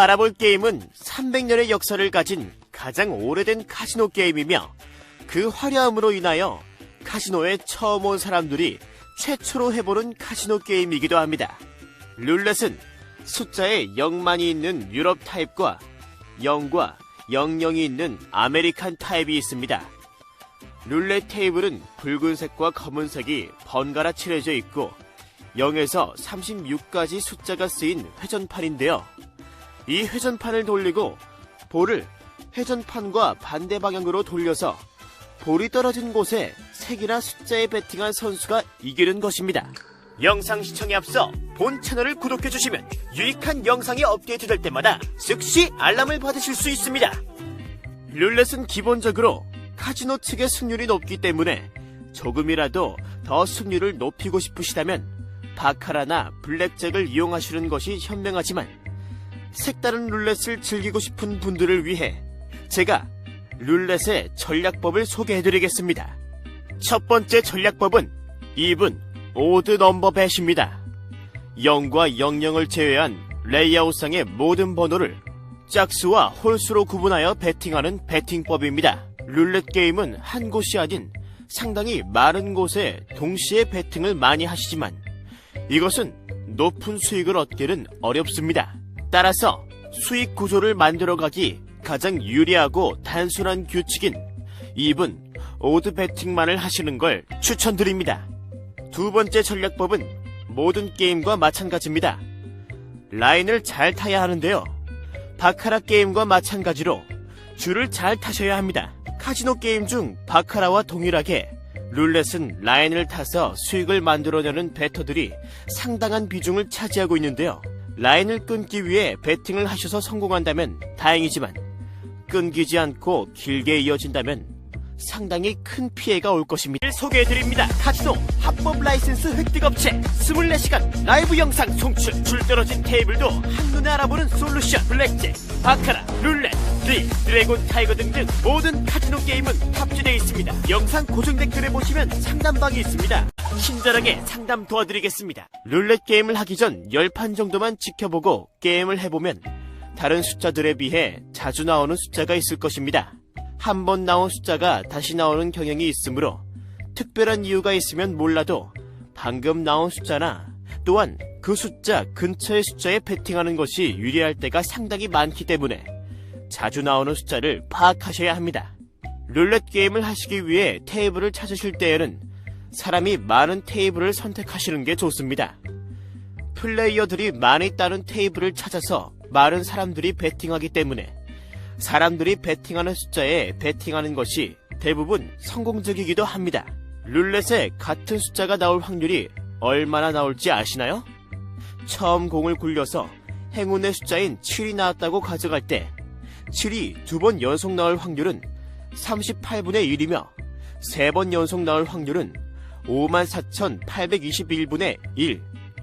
알아볼 게임은 300년의 역사를 가진 가장 오래된 카지노 게임이며 그 화려함으로 인하여 카지노에 처음 온 사람들이 최초로 해보는 카지노 게임이기도 합니다. 룰렛은 숫자에 0만이 있는 유럽 타입과 0과 00이 있는 아메리칸 타입이 있습니다. 룰렛 테이블은 붉은색과 검은색이 번갈아 칠해져 있고 0에서 36까지 숫자가 쓰인 회전판인데요. 이 회전판을 돌리고 볼을 회전판과 반대 방향으로 돌려서 볼이 떨어진 곳에 색이나 숫자에 베팅한 선수가 이기는 것입니다. 영상 시청에 앞서 본 채널을 구독해주시면 유익한 영상이 업데이트될 때마다 즉시 알람을 받으실 수 있습니다. 룰렛은 기본적으로 카지노 측의 승률이 높기 때문에 조금이라도 더 승률을 높이고 싶으시다면 바카라나 블랙잭을 이용하시는 것이 현명하지만 색다른 룰렛을 즐기고 싶은 분들을 위해 제가 룰렛의 전략법을 소개해드리겠습니다. 첫 번째 전략법은 2분 오드 넘버 벳입니다. 0과 00을 제외한 레이아웃상의 모든 번호를 짝수와 홀수로 구분하여 베팅하는 베팅법입니다. 룰렛 게임은 한 곳이 아닌 상당히 많은 곳에 동시에 베팅을 많이 하시지만 이것은 높은 수익을 얻기는 어렵습니다. 따라서 수익 구조를 만들어가기 가장 유리하고 단순한 규칙인 2분 오드 베팅만을 하시는 걸 추천드립니다. 두 번째 전략법은 모든 게임과 마찬가지입니다. 라인을 잘 타야 하는데요. 바카라 게임과 마찬가지로 줄을 잘 타셔야 합니다. 카지노 게임 중 바카라와 동일하게 룰렛은 라인을 타서 수익을 만들어내는 베터들이 상당한 비중을 차지하고 있는데요. 라인을 끊기 위해 베팅을 하셔서 성공한다면 다행이지만 끊기지 않고 길게 이어진다면 상당히 큰 피해가 올 것입니다. 소개해드립니다. 카지노 합법 라이센스 획득 업체 24시간 라이브 영상 송출 줄 떨어진 테이블도 한눈에 알아보는 솔루션 블랙잭, 바카라, 룰렛, 리, 드래곤 타이거 등등 모든 카지노 게임은 탑재되어 있습니다. 영상 고정 댓글에 보시면 상담방이 있습니다. 친절하게 상담 도와드리겠습니다. 룰렛 게임을 하기 전 10판 정도만 지켜보고 게임을 해보면 다른 숫자들에 비해 자주 나오는 숫자가 있을 것입니다. 한 번 나온 숫자가 다시 나오는 경향이 있으므로 특별한 이유가 있으면 몰라도 방금 나온 숫자나 또한 그 숫자 근처의 숫자에 베팅하는 것이 유리할 때가 상당히 많기 때문에 자주 나오는 숫자를 파악하셔야 합니다. 룰렛 게임을 하시기 위해 테이블을 찾으실 때에는 사람이 많은 테이블을 선택하시는 게 좋습니다. 플레이어들이 많이 따른 테이블을 찾아서 많은 사람들이 베팅하기 때문에 사람들이 베팅하는 숫자에 베팅하는 것이 대부분 성공적이기도 합니다. 룰렛에 같은 숫자가 나올 확률이 얼마나 나올지 아시나요? 처음 공을 굴려서 행운의 숫자인 7이 나왔다고 가져갈 때 7이 두 번 연속 나올 확률은 38분의 1이며 세 번 연속 나올 확률은 54,821분의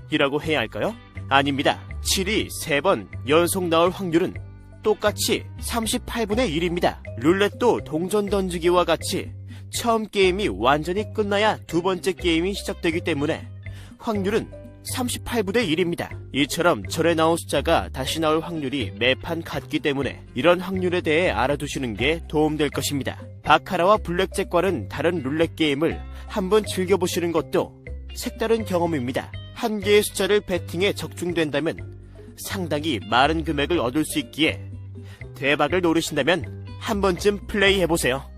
1이라고 해야 할까요? 아닙니다. 7이 세번 연속 나올 확률은 똑같이 38분의 1입니다. 룰렛도 동전 던지기와 같이 처음 게임이 완전히 끝나야 두 번째 게임이 시작되기 때문에 확률은 38분의 1입니다. 이처럼 전에 나온 숫자가 다시 나올 확률이 매판 같기 때문에 이런 확률에 대해 알아두시는 게 도움될 것입니다. 바카라와 블랙잭과는 다른 룰렛 게임을 한번 즐겨보시는 것도 색다른 경험입니다. 한 개의 숫자를 배팅에 적중된다면 상당히 많은 금액을 얻을 수 있기에 대박을 노리신다면 한 번쯤 플레이 해보세요.